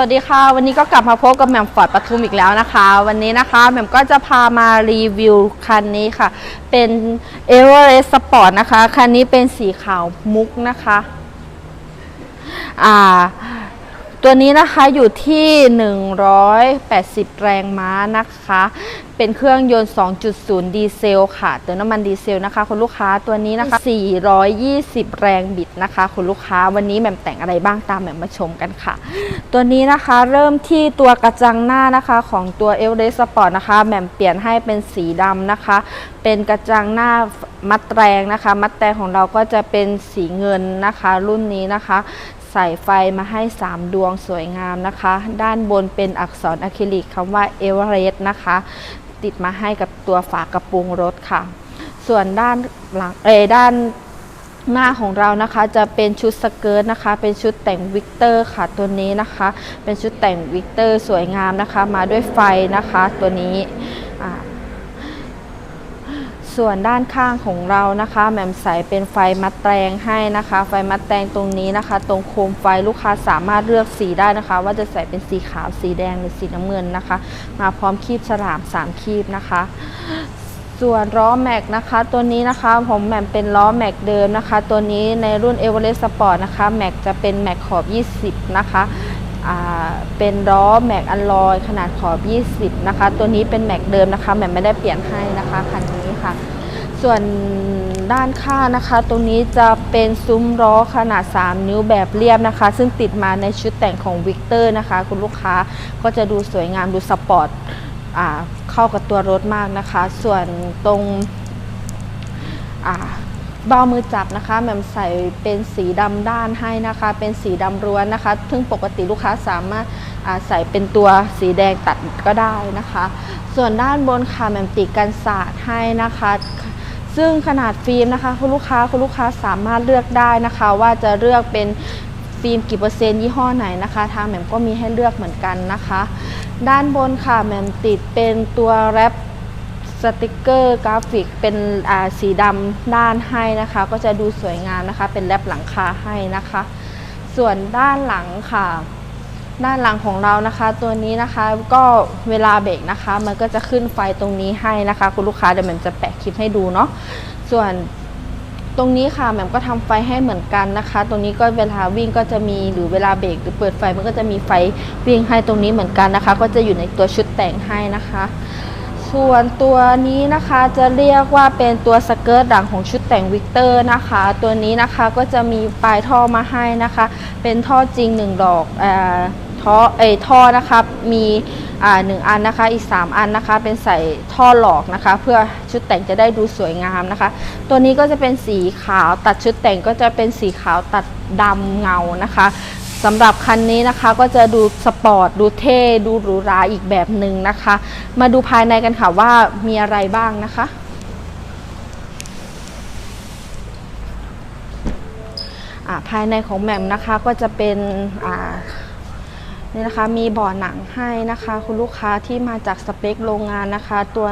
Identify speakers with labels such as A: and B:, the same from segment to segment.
A: วัสดีค่ะ วันนี้ก็กลับมาพบกับแหม่มฟอร์ดปทุมอีกแล้วนะคะ วันนี้นะคะแหม่มก็จะพามารีวิวคันนี้ค่ะ เป็น e v e r e s t Sport นะคะ คันนี้เป็นสีขาวมุกนะคะ อ่า ตัวนี้นะคะอยู่ที่ 180 แรงม้านะคะ เป็นเครื่องยนต์ 2.0 ดีเซลค่ะ เติมน้ำมันดีเซลนะคะคุณลูกค้าตัวนี้นะคะ 420 แรงบิดนะคะคุณลูกค้าวันนี้แหม่มแต่งอะไรบ้างตามแหม่มมาชมกันค่ะ ตัวนี้นะคะเริ่มที่ตัวกระจังหน้านะคะของตัว e v e r e s t Sport นะคะแหม่มเปลี่ยนให้เป็นสีดำนะคะ เป็นกระจังหน้ามัดแรงนะคะ มัดแรงของเราก็จะเป็นสีเงินนะคะ รุ่นนี้นะคะ ใส่ไฟมาให้ 3 ดวงสวยงามนะคะ ด้านบนเป็นอักษรอะคริลิกคำว่า e v e r e s t นะคะ ติดมาให้กับตัวฝากระโปรงรถค่ะ ส่วนด้านหลังเอด้านหน้าของเรานะคะจะเป็นชุดสเกิร์ตนะคะ เป็นชุดแต่งวิกเตอร์ค่ะตัวนี้นะคะ เป็นชุดแต่งวิกเตอร์สวยงามนะคะ มาด้วยไฟนะคะตัวนี้อ่า ส่วนด้านข้างของเรานะคะแหม่มใส่เป็นไฟมัดแตงให้นะคะ ไฟมัดแตงตรงนี้นะคะ ตรงโคมไฟลูกค้าสามารถเลือกสีได้นะคะ ว่าจะใส่เป็นสีขาวสีแดงหรือสีน้ำเงินนะคะ มาพร้อมคีบฉลาม3คีบนะคะส่วนล้อแม็กนะคะตัวนี้นะคะผมแหม่มเป็นล้อแม็กเดิมนะคะ ตัวนี้ในรุ่น e v e r e s t Sport นะคะแม็กจะเป็นแม็กขอบ 20 นะคะ เป็นล้อแม็กอัลลอยขนาดขอบ 20 นะคะ ตัวนี้เป็นแม็กเดิมนะคะแม่มไม่ได้เปลี่ยนให้นะคะคันนี้ค่ะ ส่วนด้านข้างนะคะ ตรงนี้จะเป็นซุ้มล้อขนาด 3 นิ้วแบบเรียบนะคะ ซึ่งติดมาในชุดแต่งของวิกเตอร์นะคะ คุณลูกค้าก็จะดูสวยงามดูสปอร์ตเข้ากับตัวรถมากนะคะ ส่วนตรง เบ้ามือจับนะคะแหม่มใส่เป็นสีดำด้านให้นะคะ เป็นสีดำล้วนนะคะซึ่งปกติลูกค้าสามารถใส่เป็นตัวสีแดงตัดก็ได้นะคะ ส่วนด้านบนค่ะแหม่มติดกันสาดให้นะคะ ซึ่งขนาดฟิล์มนะคะคุณลูกค้าคุณลูกค้าสามารถเลือกได้นะคะ ว่าจะเลือกเป็นฟิล์มกี่เปอร์เซ็นต์ยี่ห้อไหนนะคะ ทางแหม่มก็มีให้เลือกเหมือนกันนะคะ ด้านบนค่ะแหม่มติดเป็นตัวแรป สติกเกอร์กราฟิกเป็นสีดำด้านให้นะคะ ก็จะดูสวยงามนะคะ เป็นแรปหลังคาให้นะคะ ส่วนด้านหลังค่ะ ด้านหลังของเรานะคะ ตัวนี้นะคะก็เวลาเบรกนะคะ มันก็จะขึ้นไฟตรงนี้ให้นะคะ คุณลูกค้าเดี๋ยวแหม่มจะแปะคลิปให้ดูเนาะส่วนตรงนี้ค่ะแหม่มก็ทำไฟให้เหมือนกันนะคะ ตรงนี้ก็เวลาวิ่งก็จะมีหรือเวลาเบรกหรือเปิดไฟมันก็จะมีไฟวิ่งให้ตรงนี้เหมือนกันนะคะ ก็จะอยู่ในตัวชุดแต่งให้นะคะ ส่วนตัวนี้นะคะจะเรียกว่าเป็นตัวสเกิร์ตหลังของชุดแต่งวิกเตอร์นะคะ ตัวนี้นะคะก็จะมีปลายท่อมาให้นะคะ เป็นท่อจริงหนึ่งดอกเออท่อเอท่อนะคะมีอ่าหนึ่งอันนะคะอีก 3 อันนะคะ เป็นใส่ท่อหลอกนะคะ เพื่อชุดแต่งจะได้ดูสวยงามนะคะ ตัวนี้ก็จะเป็นสีขาวตัดชุดแต่งก็จะเป็นสีขาวตัดดำเงานะคะ สำหรับคันนี้นะคะก็จะดูสปอร์ตดูเท่ดูหรูหราอีกแบบหนึ่งนะคะ มาดูภายในกันค่ะว่ามีอะไรบ้างนะคะ ภายในของแหม่มนะคะก็จะเป็นนี่นะคะมีเบ่อหนังให้นะคะ คุณลูกค้าที่มาจากสเปคโรงงานนะคะ ตัว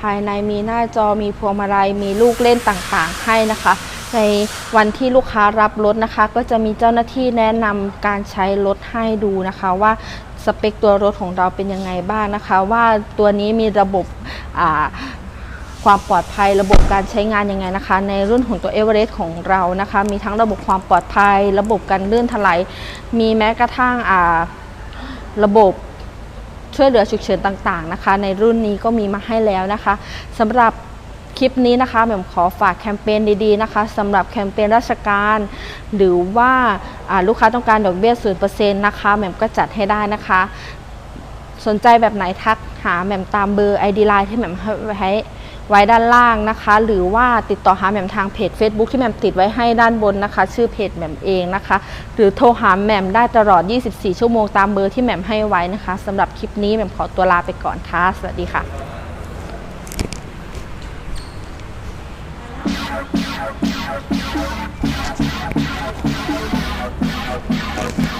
A: ภายในมีหน้าจอมีพวงมาลัยมีลูกเล่นต่างๆให้นะคะ ในวันที่ลูกค้ารับรถนะคะ ก็จะมีเจ้าหน้าที่แนะนำการใช้รถให้ดูนะคะว่าสเปคตัวรถของเราเป็นยังไงบ้างนะคะ ว่าตัวนี้มีระบบความปลอดภัยระบบการใช้งานยังไงนะคะ ในรุ่นของตัวเอเวอเรสต์ของเรานะคะ มีทั้งระบบความปลอดภัย ระบบการลื่นถลายมีแม้กระทั่งระบบช่วยเหลือฉุกเฉินต่างๆนะคะ ในรุ่นนี้ก็มีมาให้แล้วนะคะสำหรับ คลิปนี้นะคะแหม่มขอฝากแคมเปญดีๆนะคะสำหรับแคมเปญราชการ หรือว่าลูกค้าต้องการดอกเบี้ย0%นะคะแหม่มก็จัดให้ได้นะคะ สนใจแบบไหนทักหาแหม่มตามเบอร์ ID Line ที่แหม่มให้ไว้ด้านล่างนะคะ หรือว่าติดต่อหาแหม่มทางเพจ Facebook ที่แหม่มติดไว้ให้ด้านบนนะคะ ชื่อเพจแหม่มเองนะคะ หรือโทรหาแหม่มได้ตลอด 24 ชั่วโมงตามเบอร์ที่แหม่มให้ไว้นะคะสำหรับคลิปนี้แหม่มขอตัวลาไปก่อนค่ะ สวัสดีค่ะ Thank